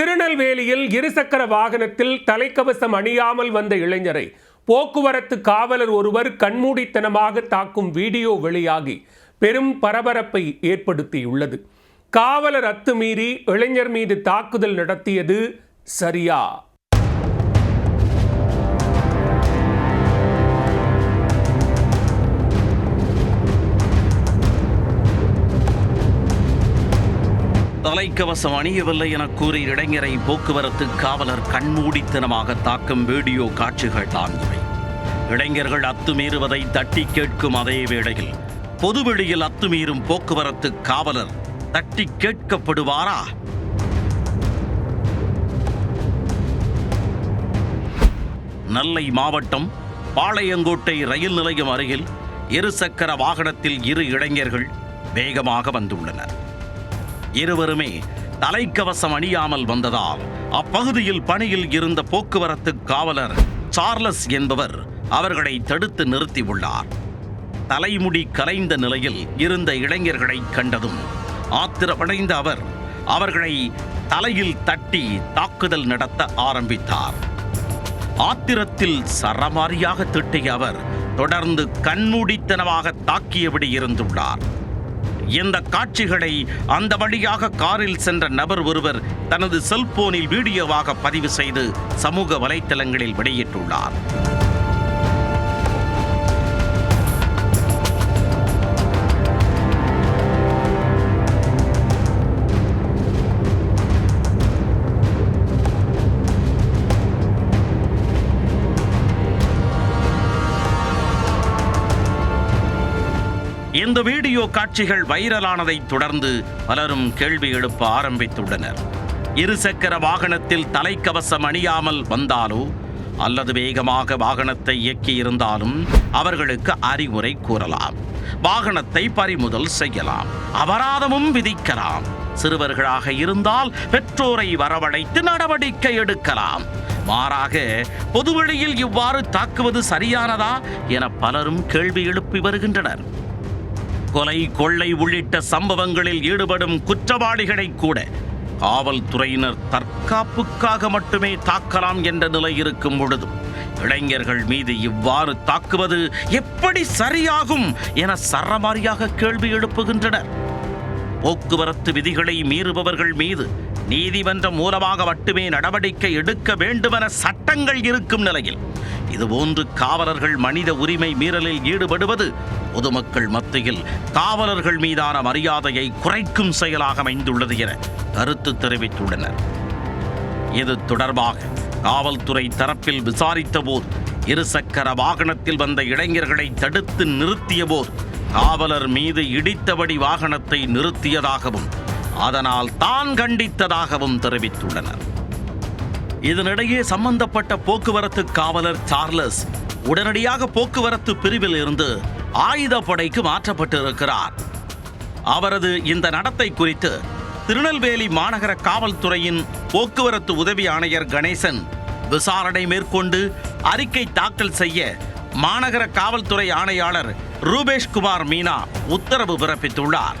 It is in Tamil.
திருநெல்வேலியில் இருசக்கர வாகனத்தில் தலைக்கவசம் அணியாமல் வந்த இளைஞரை போக்குவரத்து காவலர் ஒருவர் கண்மூடித்தனமாக தாக்கும் வீடியோ வெளியாகி பெரும் பரபரப்பை ஏற்படுத்தியுள்ளது. காவலர் அத்துமீறி இளைஞர் மீது தாக்குதல் நடத்தியது சரியா? தலைக்கவசம் அணியவில்லை என கூறி இளைஞரை போக்குவரத்து காவலர் கண்மூடித்தனமாக தாக்கும் வீடியோ காட்சிகள் தான் இவை இளைஞர்கள் அத்துமீறுவதை தட்டி கேட்கும் அதே வேளையில் பொதுவெளியில் அத்துமீறும் போக்குவரத்து காவலர் தட்டி கேட்கப்படுவாரா? நெல்லை மாவட்டம் பாளையங்கோட்டை ரயில் நிலையம் அருகில் இருசக்கர வாகனத்தில் இரு இளைஞர்கள் வேகமாக வந்துள்ளனர். இருவருமே தலைக்கவசம் அணியாமல் வந்ததால் அப்பகுதியில் பணியில் இருந்த போக்குவரத்து காவலர் சார்லஸ் என்பவர் அவர்களை தடுத்து நிறுத்தியுள்ளார் தலைமுடி கலைந்த நிலையில் இருந்த இளைஞர்களை கண்டதும் ஆத்திரமடைந்த அவர் அவர்களை தலையில் தட்டி தாக்குதல் நடத்த ஆரம்பித்தார். ஆத்திரத்தில் சரமாரியாக திட்டிய அவர் தொடர்ந்து கண்மூடித்தனமாக தாக்கியபடி இருந்துள்ளார். இந்த காட்சிகளை அந்த வழியாக காரில் சென்ற நபர் ஒருவர் தனது செல்போனில் வீடியோவாக பதிவு செய்து சமூக வலைத்தளங்களில் வெளியிட்டுள்ளார். இந்த வீடியோ காட்சிகள் வைரலானதைத் தொடர்ந்து பலரும் கேள்வி எழுப்ப ஆரம்பித்துள்ளனர். இருசக்கர வாகனத்தில் தலைக்கவசம் அணியாமல் வந்தாலோ அல்லது வேகமாக வாகனத்தை இயக்கியிருந்தாலும் அவர்களுக்கு அறிவுரை கூறலாம். வாகனத்தை பறிமுதல் செய்யலாம். அபராதமும் விதிக்கலாம். சிறுவர்களாக இருந்தால் பெற்றோரை வரவழைத்து நடவடிக்கை எடுக்கலாம். மாறாக பொதுவெளியில் இவ்வாறு தாக்குவது சரியானதா என பலரும் கேள்வி எழுப்பி வருகின்றனர். கொலை கொள்ளை உள்ளிட்ட சம்பவங்களில் ஈடுபடும் குற்றவாளிகளை கூட காவல்துறையினர் தற்காப்புக்காக மட்டுமே தாக்கலாம் என்ற நிலை இருக்கும் பொழுது இளைஞர்கள் மீது இவ்வாறு தாக்குவது எப்படி சரியாகும் என சரமாரியாக கேள்வி எழுப்புகின்றனர். போக்குவரத்து விதிகளை மீறுபவர்கள் மீது நீதிமன்றம் மூலமாக மட்டுமே நடவடிக்கை எடுக்க வேண்டுமென சட்ட சட்டங்கள் இருக்கும் நிலையில். இதுபோன்று காவலர்கள் மனித உரிமை மீறலில் ஈடுபடுவது பொதுமக்கள் மத்தியில் காவலர்கள் மீதான மரியாதையை குறைக்கும் செயலாக அமைந்துள்ளது என கருத்து தெரிவித்துள்ளனர். இது தொடர்பாக காவல்துறை தரப்பில் விசாரித்தபோது இருசக்கர வாகனத்தில் வந்த இளைஞர்களை தடுத்து நிறுத்தியபோது காவலர் மீது இடித்தபடி வாகனத்தை நிறுத்தியதாகவும் அதனால் தான் கண்டித்ததாகவும் தெரிவித்துள்ளனர். இதனிடையே சம்பந்தப்பட்ட போக்குவரத்து காவலர் சார்லஸ் உடனடியாக போக்குவரத்து பிரிவில் இருந்து ஆயுதப்படைக்கு மாற்றப்பட்டிருக்கிறார். அவரது இந்த நடத்தை குறித்து திருநெல்வேலி மாநகர காவல்துறையின் போக்குவரத்து உதவி ஆணையர் கணேசன் விசாரணை மேற்கொண்டு அறிக்கை தாக்கல் செய்ய மாநகர காவல்துறை ஆணையாளர் ரூபேஷ்குமார் மீனா உத்தரவு பிறப்பித்துள்ளார்.